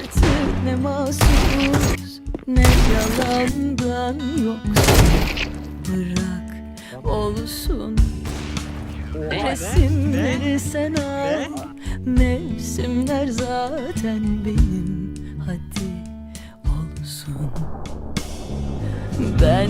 artık ne mahsus ne yalandan yoksa Bırak olsun. Resimleri sen al? Mevsimler zaten benim. Hadi olsun. Ben